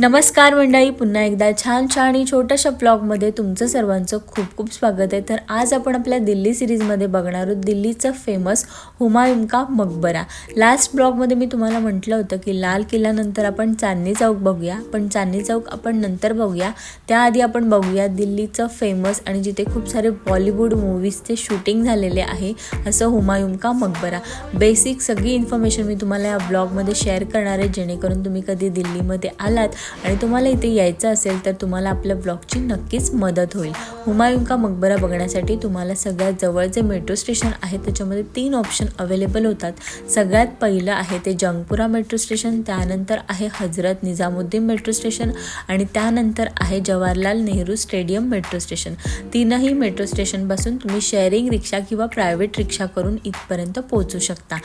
नमस्कार मंडळी पुन्हा एकदा छान छान आणि छोट्याशा ब्लॉगमध्ये तुमचं सर्वांचं खूप खूप स्वागत आहे. तर आज आपण आपल्या दिल्ली सिरीजमध्ये बघणार आहोत दिल्लीचं फेमस हुमायून का मकबरा. लास्ट ब्लॉगमध्ये मी तुम्हाला म्हटलं होतं की लाल किल्ल्यानंतर आपण चांदणी चौक बघूया. पण चांदणी चौक आपण नंतर बघूया. त्याआधी आपण बघूया दिल्लीचं फेमस आणि जिथे खूप सारे बॉलिवूड मूवीजचे शूटिंग झालेले आहे असं हुमायून का मकबरा. बेसिक सगळी इन्फॉर्मेशन मी तुम्हाला या ब्लॉगमध्ये शेअर करणार आहे जेणेकरून तुम्ही कधी दिल्लीमध्ये आलात आणि तुम्हाला इथे यायचं असेल तर तुम्हाला आपल्या ब्लॉगची नक्कीच मदत होईल. हुमायून का मकबरा बघण्यासाठी तुम्हाला सगळ्यात जवळचे मेट्रो स्टेशन आहे त्याच्यामध्ये तीन ऑप्शन अवेलेबल होतात. सगळ्यात पहिलं आहे ते जंगपुरा मेट्रो स्टेशन त्यानंतर आहे हजरत निजामुद्दीन मेट्रो स्टेशन आणि त्यानंतर आहे Jawaharlal Nehru stadium metro station तीनही मेट्रो स्टेशनपासून तुम्ही शेअरिंग रिक्षा किंवा प्रायव्हेट रिक्षा करून इथपर्यंत पोहोचू शकता.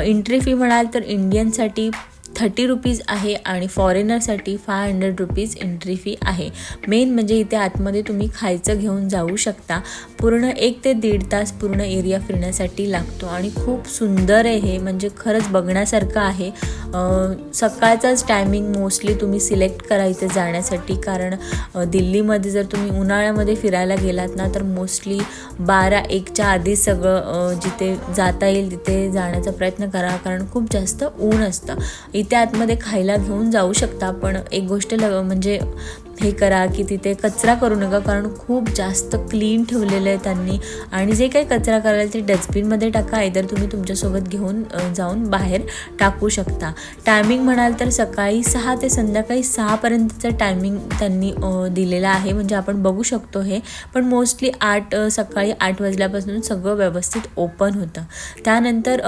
एंट्री फी म्हणाल तर इंडियनसाठी थर्टी रुपीज आहे आणि फॉरेनरसाठी five hundred rupees entry fee आहे. मेन म्हणजे इथे आतमध्ये तुम्ही खायचं घेऊन जाऊ शकता. पूर्ण एक ते दीड तास पूर्ण एरिया फिरण्यासाठी लागतो आणि खूप सुंदर आहे हे. म्हणजे खरंच बघण्यासारखं आहे. सकाळचाच टायमिंग मोस्टली तुम्ही सिलेक्ट करा इथे जाण्यासाठी. कारण दिल्लीमध्ये जर तुम्ही उन्हाळ्यामध्ये फिरायला गेलात ना तर मोस्टली बारा एकच्या आधी सगळं जिथे जाता येईल तिथे जाण्याचा प्रयत्न करा. कारण खूप जास्त ऊन असतं. इथे आतमध्ये खायला घेऊन जाऊ शकता. पण एक गोष्ट ल म्हणजे हे करा की तिथे कचरा करू नका कारण खूप जास्त क्लीन ठेवलेलं आहे त्यांनी. आणि जे काही कचरा कराल ते डस्टबिनमध्ये टाका इतर तुम्ही तुमच्यासोबत घेऊन जाऊन बाहेर टाकू शकता. टायमिंग म्हणाल तर सकाळी सहा ते संध्याकाळी सहापर्यंतचं टायमिंग त्यांनी दिलेलं आहे. म्हणजे आपण बघू शकतो हे. पण मोस्टली आठ सकाळी आठ वाजल्यापासून सगळं व्यवस्थित ओपन होतं. त्यानंतर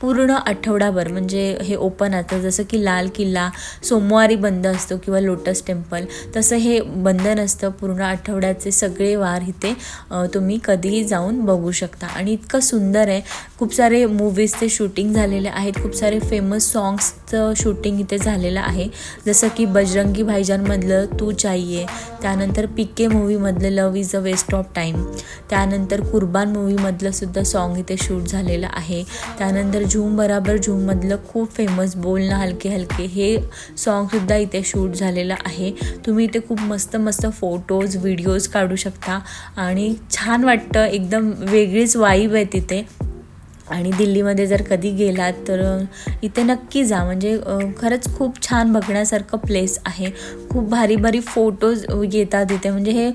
पूर्ण आठवडाभर म्हणजे हे ओपन असतं जसं की लाल किल्ला सोमवारी बंद असतो किंवा लोटस टेम्पल तसं हे बंद नसतं. पूर्ण आठवड्याचे सगळे वार इथे तुम्ही कधीही जाऊन बघू शकता. आणि इतकं सुंदर आहे. खूप सारे मूवीजचे शूटिंग झालेले आहेत. खूप सारे फेमस सॉंग्सचं शूटिंग इथे झालेलं आहे. जसं की बजरंगी भाईजानमधलं तू चाहिये त्यानंतर PK मूवीमधलं love is a waste of time त्यानंतर कुर्बान मूवीमधलं सुद्धा सॉन्ग इथे शूट झालेलं आहे. त्यानंतर झूम बराबर झूममधलं खूप फेमस बोलणं हलके हलके हे सॉन्गसुद्धा इथे शूट झालेलं आहे. तुम्ही इथे खूप मस्त मस्त फोटोज व्हिडिओज काढू शकता. आणि छान वाटतं एकदम वेगळीच वाईब आहे तिथे. आणि दिल्लीमध्ये जर कधी गेलात तर इथे नक्की जा. म्हणजे खरंच खूप छान बघण्यासारखं प्लेस आहे. खूप भारी भारी फोटोज येतात इथे. म्हणजे हे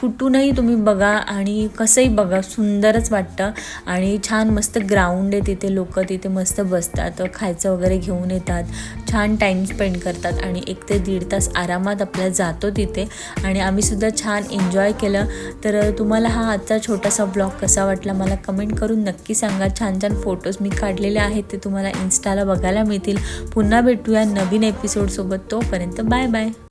कुठूनही तुम्ही बघा आणि कसंही बघा सुंदरच वाटतं. आणि छान मस्त ग्राउंड आहे तिथे लोक. तिथे मस्त बसतात खायचं वगैरे घेऊन येतात. छान टाईम स्पेंड करतात. आणि एक ते दीड तास आरामात आपला जातो तिथे. आणि आम्ही सुद्धा छान एन्जॉय केलं. तर तुम्हाला हा आजचा छोटासा ब्लॉग कसा वाटला मला कमेंट करून नक्की सांगा. छान छान फोटोज मी काढलेले आहेत ते तुम्हाला इन्स्टाला बघायला मिळतील. पुन्हा भेटूया नवीन एपिसोडसोबत तोपर्यंत बाय बाय.